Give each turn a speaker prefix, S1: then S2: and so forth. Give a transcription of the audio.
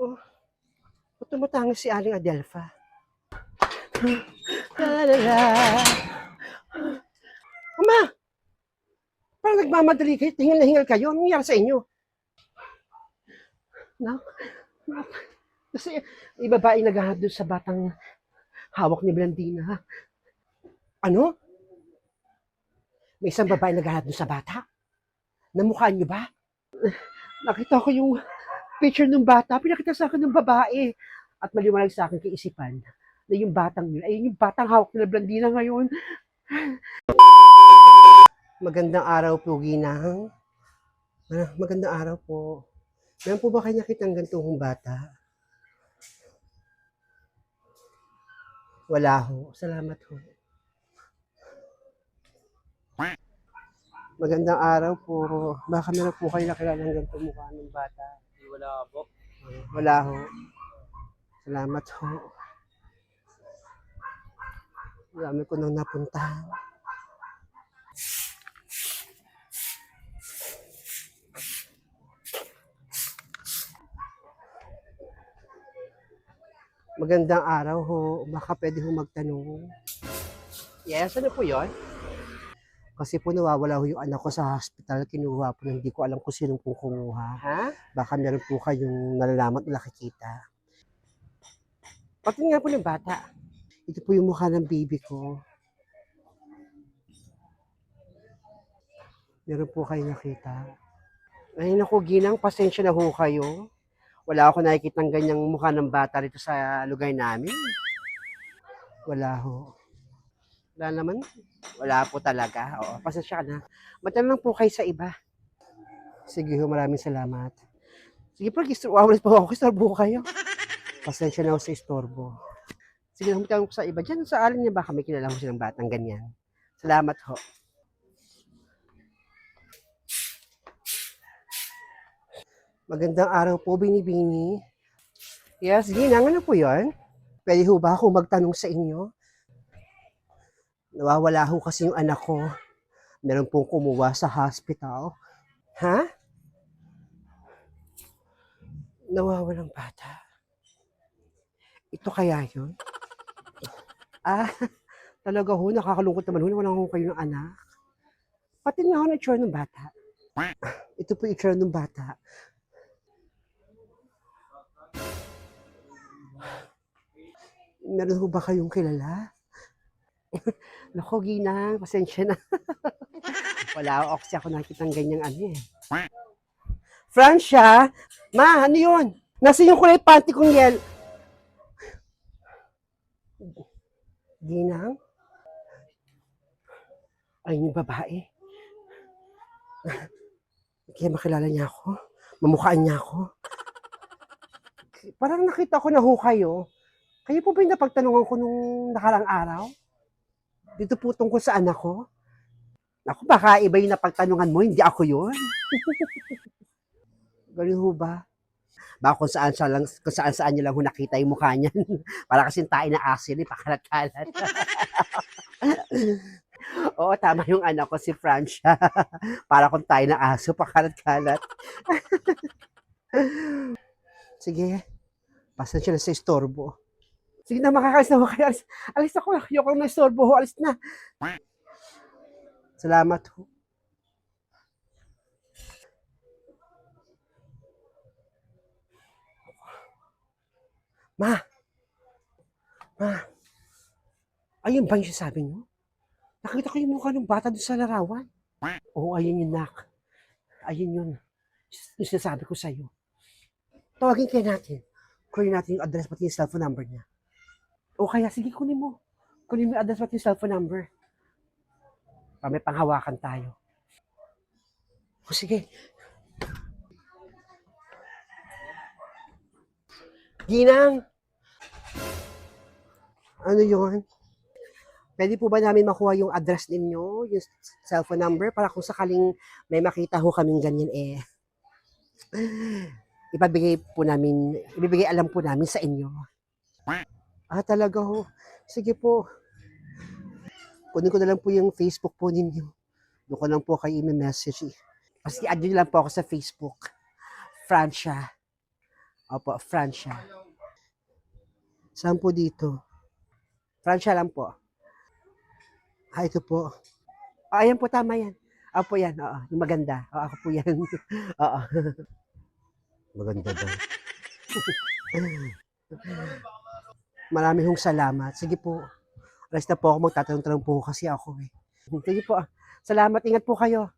S1: Oh, ba't tumatangis si Aling Adelpha? La, la, la. Ama! Parang nagmamadali kayo, hingal na hingal kayo. Anong nangyari sa inyo? No? Kasi yung babae naghahanap doon sa batang hawak ni Blandina. Ano? May isang babae naghahanap doon sa bata? Namukhaan niyo ba? Nakita ko yung picture ng bata. Pinakita sa akin ng babae. At maliwanag sa akin kaisipan na yung batang yun, ay yung batang hawak ni Blandina ngayon. Magandang araw po, Ginang. Ah, Magandang araw po. Meron po ba kayo nakitang gantong bata? Wala ho. Salamat ho. Magandang araw po. Baka meron po kayo nakilala ng ganitong mukha ng bata.
S2: Wala po.
S1: Wala ho. Salamat ho. Dami ko nang napuntahan. Magandang araw ho. Baka pwede ho magtanong. Yes, ano po yon? Kasi po nawawala ho yung anak ko sa hospital. Kinuha po. Hindi ko alam kung sinong po kumuha. Ha? Baka meron po kayong nalalaman at nakikita. Pati nga po ng bata. Ito po yung mukha ng baby ko. Meron po kayo nakita. Ay naku, ginang, pasensya na ho kayo. Wala ako nakikita ng ganyang mukha ng bata dito sa lugar namin. Wala ho. Wala naman. Wala po talaga. Oo, pasensya ka na. Matanong lang po kayo sa iba. Sige ho, maraming salamat. Sige po, wow, po ako, istorbo kayo. Pasensya na ako sa istorbo. Sige, humitanong ko sa iba. Diyan sa alin niya baka may kilala ko silang batang ganyan. Salamat ho. Magandang araw po, Bini-Bini. Yes, Ginang, ano po yon? Pwede ho ba ako magtanong sa inyo? Nawawala ho kasi yung anak ko. Meron pong kumuha sa hospital. Ha? Nawawalang bata. Ito kaya yun? Ah, talaga ho, nakakalungkot naman ho wala ho kayo ng anak. Pati nga ho na itsura ng bata. Ito po itsura ng bata. Meron ho ba kayong kilala? Nako, Ginang, pasensya na. Wala ako kasi ako nakikita ng ganyang ano eh. Francia, ma, ano yun? Nasa yung kulay panty kong yel. Ginang? Ay, yung babae. Kaya makilala niya ako. Mamukhaan niya ako. Parang nakita ko na ho kayo. Kayo po ba yung napagtanungan ko nung nakarang araw? Dito po tungkol sa anak ko? Ako, baka iba yung napagtanungan mo, hindi ako yun. Ganun ho ba? Baka kung saan, siya lang, kung saan saan niyo lang ho nakita yung mukha niyan. Para kasing tayo na asin, eh, pakalat-kalat. Oo, tama yung anak ko si Francia. Para kung tayo na aso, pakalat-kalat. Sige, pasensya na sa istorbo. Sige na, makakalis na ako. Alis, ako. Ayoko na istorbo ho. Alis na. Salamat ho. Ma! Ma! Ayun ba yung sinasabi niyo? Nakita ko yung mukha ng bata doon sa larawan. Oo, ayun yun, nak. Ayun yun. Yung sinasabi ko sa'yo. Tawagin kayo natin. Kunin natin yung address pati yung cellphone number niya. O kaya, sige, kunin mo. Kunin mo yung address pati yung cellphone number. Para may panghawakan tayo. O sige. Ginang! Ano yun? Pwede po ba namin makuha yung address ninyo, yung cellphone number, para kung sakaling may makita ho kaming ganyan eh, ipabigay po namin, ibibigay alam po namin sa inyo. Ah, talaga ho. Sige po. Kunin ko na lang po yung Facebook po ninyo. Doon ko lang po kayo i-message. eh. Kasi add nyo lang po ako sa Facebook. Francia. Opo, Francia. Saan po dito? Francia lang po. Ah, ito po. Ah, ayan po, tama yan. Ako po yan, oo. Yung maganda. Oo, ako po yan. oo. Maganda daw. Marami hong salamat. Sige po. Alas na po ako magtatanong-tanong po kasi ako eh. Sige po. Salamat. Ingat po kayo.